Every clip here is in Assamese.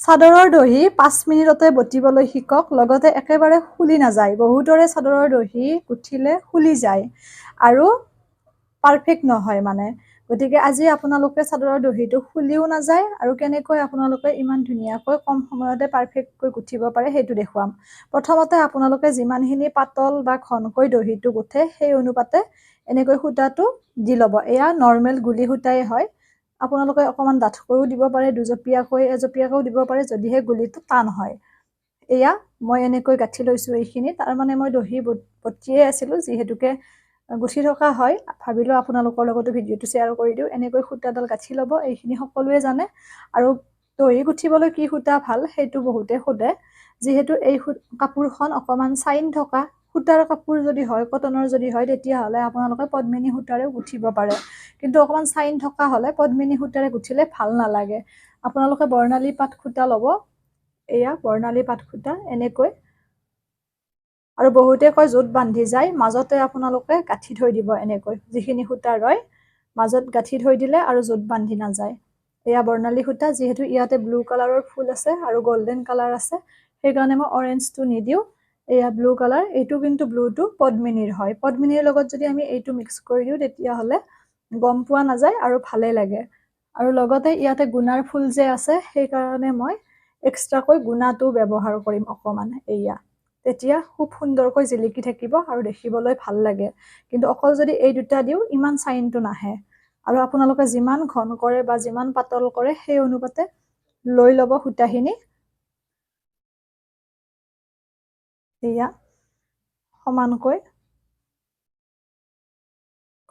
চাদৰৰ দহি পাঁচ মিনিটতে বটিবলৈ শিকক লগতে একেবাৰে খুলি নাযায়। বহুতৰে চাদৰৰ দহি গুঠিলে খুলি যায় আৰু পাৰফেক্ট নহয় মানে। গতিকে আজি আপোনালোকে চাদৰৰ দহিটো খুলিও নাযায় আৰু কেনেকৈ আপোনালোকে ইমান ধুনীয়াকৈ কম সময়তে পাৰফেক্টকৈ গুঠিব পাৰে সেইটো দেখুৱাম। প্ৰথমতে আপোনালোকে যিমানখিনি পাতল বা ঘনকৈ দহিটো গুঠে সেই অনুপাতে এনেকৈ সূতাটো দি ল'ব। এয়া নৰ্মেল গুলি সূতাই হয়। আপোনালোকে অকণমান ডাঠকৈও দিব পাৰে দুজপীয়াকৈ এজপীয়াকৈও দিব পাৰে যদিহে গুলিটো টান হয়। এয়া মই এনেকৈ গাঁঠি লৈছোঁ এইখিনি। তাৰমানে মই দহি বটিয়ে আছিলোঁ যিহেতুকে গুঠি থকা হয়। ভাবিলোঁ আপোনালোকৰ লগতো ভিডিঅ'টো শ্বেয়াৰ কৰি দিওঁ। এনেকৈ সূতাডাল গাঁঠি ল'ব এইখিনি সকলোৱে জানে। আৰু দহি গুঠিবলৈ কি সূতা ভাল সেইটো বহুতে সোধে। যিহেতু এই কাপোৰখন অকণমান চাইন থকা সূতাৰ কাপোৰ যদি হয় কটনৰ যদি হয় তেতিয়াহ'লে আপোনালোকে পদ্মিনী সূতাৰেও গুঠিব পাৰে। কিন্তু অকণমান চাইন থকা হ'লে পদ্মিনী সূতাৰে গুঠিলে ভাল নালাগে। আপোনালোকে বৰ্ণালী পাত সূতা ল'ব। এয়া বৰ্ণালী পাত সূতা এনেকৈ। আৰু বহুতে কয় য'ত বান্ধি যায় মাজতে আপোনালোকে গাঁঠি থৈ দিব এনেকৈ। যিখিনি সূতা ৰয় মাজত গাঁঠি থৈ দিলে আৰু য'ত বান্ধি নাযায়। এয়া বৰ্ণালী সূতা যিহেতু ইয়াতে ব্লু কালাৰৰ ফুল আছে আৰু গল্ডেন কালাৰ আছে। সেইকাৰণে মই অৰেঞ্জটো নিদিওঁ। এয়া ব্লু কালাৰ এইটো কিন্তু ব্লুটো পদ্মিনীৰ হয়। পদ্মিনীৰ লগত যদি আমি এইটো মিক্স কৰি দিওঁ তেতিয়াহ'লে গম পোৱা নাযায় আৰু ভালে লাগে। আৰু লগতে ইয়াতে গুণাৰ ফুল যে আছে সেইকাৰণে মই এক্সট্ৰাকৈ গুণাটো ব্যৱহাৰ কৰিম অকণমান এয়া তেতিয়া খুব সুন্দৰকৈ জিলিকি থাকিব আৰু দেখিবলৈ ভাল লাগে। কিন্তু অকল যদি এই দুটা দিওঁ ইমান চাইনটো নাহে। আৰু আপোনালোকে যিমান ঘন কৰে বা যিমান পাতল কৰে সেই অনুপাতে লৈ ল'ব সূতাখিনি। এয়া সমানকৈ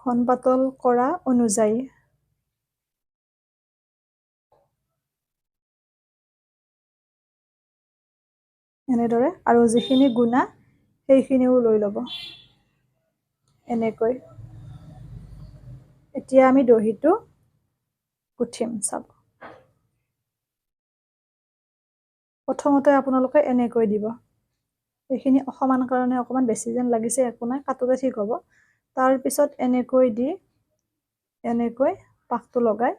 ঘন পাতল কৰা অনুযায়ী। এনেদৰে আৰু যিখিনি গুণা সেইখিনিও লৈ ল'ব। এনেকৈ। এতিয়া আমি দহিটো গুঠিম চাব প্ৰথমতে আপোনালোকে এনেকৈ দিব। এইখিনি অসমান কাৰণে অকণমান বেছি যেন লাগিছে একো নাই কাটোতে ঠিক হ'ব। তাৰপিছত এনেকৈ দি এনেকৈ পাকটো লগাই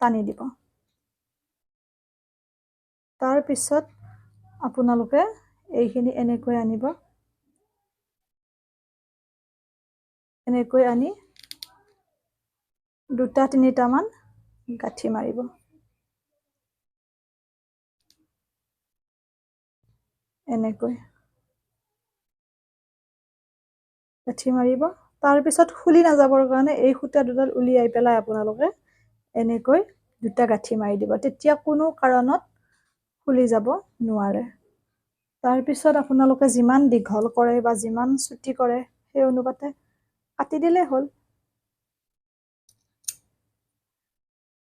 টানি দিব। তাৰপিছত আপোনালোকে এইখিনি এনেকৈ আনিব। এনেকৈ আনি দুটা তিনিটামান গাঁঠি মাৰিব। এনেকৈ। গাঁঠি মাৰিব। তাৰপিছত খুলি নাযাবৰ কাৰণে এই সূতা দুডাল উলিয়াই পেলাই আপোনালোকে এনেকৈ দুটা গাঁঠি মাৰি দিব। তেতিয়া কোনো কাৰণত খুলি যাব নোৱাৰে। তাৰপিছত আপোনালোকে যিমান দীঘল কৰে বা যিমান চুটি কৰে সেই অনুপাতে কাটি দিলেই হ'ল।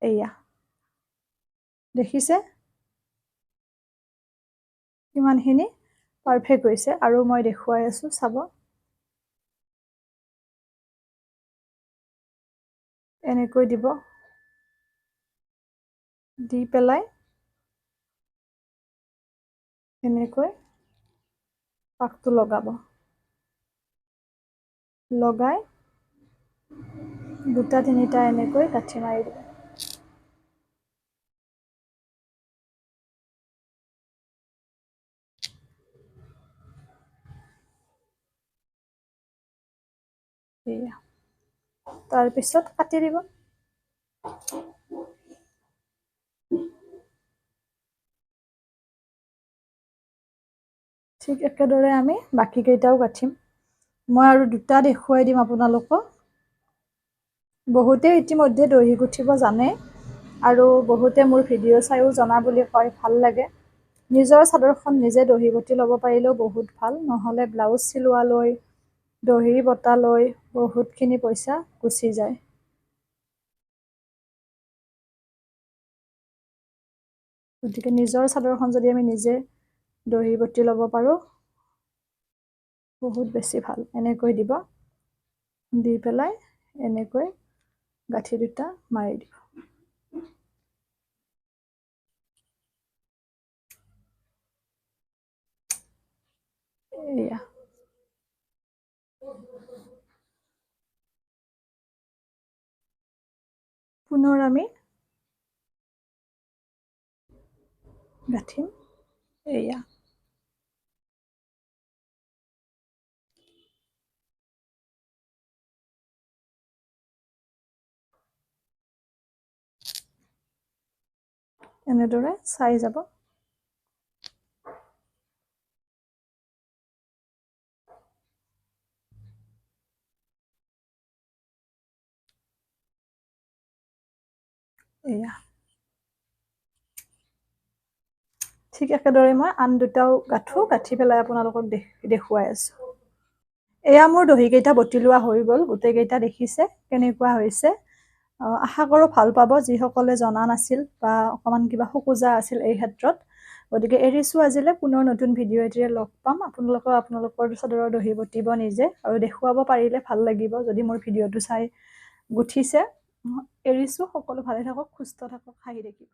এয়া। দেখিছে? কিমানখিনি পাৰফেক্ট হৈছে আৰু মই দেখুৱাই আছোঁ চাব। এনেকৈ দিব। দি পেলাই এনেকৈ পাকটো লগাব। লগাই দুটা, তিনিটা এনেকৈ গাঁঠি মাৰি দিব। এয়া। তাৰপিছত কাটি দিব। ঠিক একেদৰে আমি বাকীকেইটাও গাঠিম। মই আৰু দুটা দেখুৱাই দিম আপোনালোকক। বহুতে ইতিমধ্যে দহি গুঠিব জানে আৰু বহুতে মোৰ ভিডিঅ' চাইও জনা বুলি কয় ভাল লাগে। নিজৰ চাদৰখন নিজে দহি বটি ল'ব পাৰিলেও বহুত ভাল নহ'লে ব্লাউজ চিলোৱালৈ দহি বটালৈ বহুতখিনি পইচা গুচি যায়। গতিকে নিজৰ চাদৰখন যদি আমি নিজে দহি বটি ল'ব পাৰোঁ বহুত বেছি ভাল। এনেকৈ দিব দি পেলাই এনেকৈ গাঁঠি দুটা মাৰি দিব। এয়া। পুনৰ আমি গাঁঠিম এয়া এনেদৰে চাই যাব। এয়া। ঠিক একেদৰে মই আন দুটাও গাঁঠো গাঁঠি পেলাই আপোনালোকক দেখ দেখুৱাই আছোঁ। এয়া মোৰ দহিকেইটা বটি লোৱা হৈ গ'ল গোটেইকেইটা দেখিছে কেনেকুৱা হৈছে। আশা কৰোঁ ভাল পাব যিসকলে জনা নাছিল বা অকণমান কিবা সোকোজা আছিল এই ক্ষেত্ৰত। গতিকে এৰিছোঁ আজিলৈ পুনৰ নতুন ভিডিঅ' এটিৰে লগ পাম। আপোনালোকেও আপোনালোকৰ চাদৰৰ দহি বটিব নিজে আৰু দেখুৱাব পাৰিলে ভাল লাগিব যদি মোৰ ভিডিঅ'টো চাই গুঠিছে। এৰিছোঁ সকলো ভালে থাকক সুস্থ থাকক হাঁহি থাকিব।